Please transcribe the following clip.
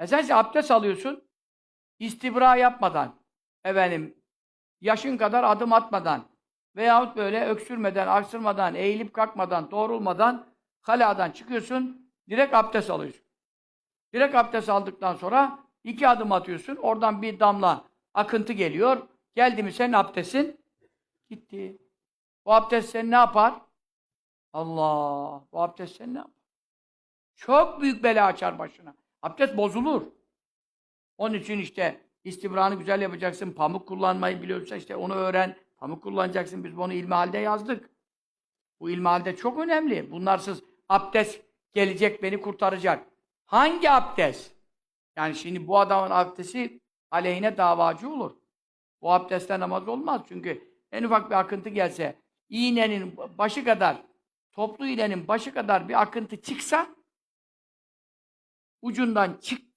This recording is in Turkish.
E sen ise abdest alıyorsun, istibra yapmadan, efendim, yaşın kadar adım atmadan veyahut böyle öksürmeden, aksırmadan, eğilip kalkmadan, doğrulmadan, haladan çıkıyorsun, direkt abdest alıyorsun. Direkt abdest aldıktan sonra iki adım atıyorsun, oradan bir damla akıntı geliyor. Geldi mi senin abdestin? Gitti. Bu abdest seni ne yapar? Allah! Bu abdest seni ne yapar? Çok büyük bela açar başına. Abdest bozulur. Onun için işte istibranı güzel yapacaksın, pamuk kullanmayı biliyorsan işte onu öğren, pamuk kullanacaksın. Biz bunu ilmihalde yazdık. Bu ilmihalde çok önemli. Bunlarsız abdest gelecek, beni kurtaracak. Hangi abdest? Yani şimdi bu adamın abdesti aleyhine davacı olur. Bu abdestle namaz olmaz çünkü en ufak bir akıntı gelse, iğnenin başı kadar, toplu iğnenin başı kadar bir akıntı çıksa, ucundan çık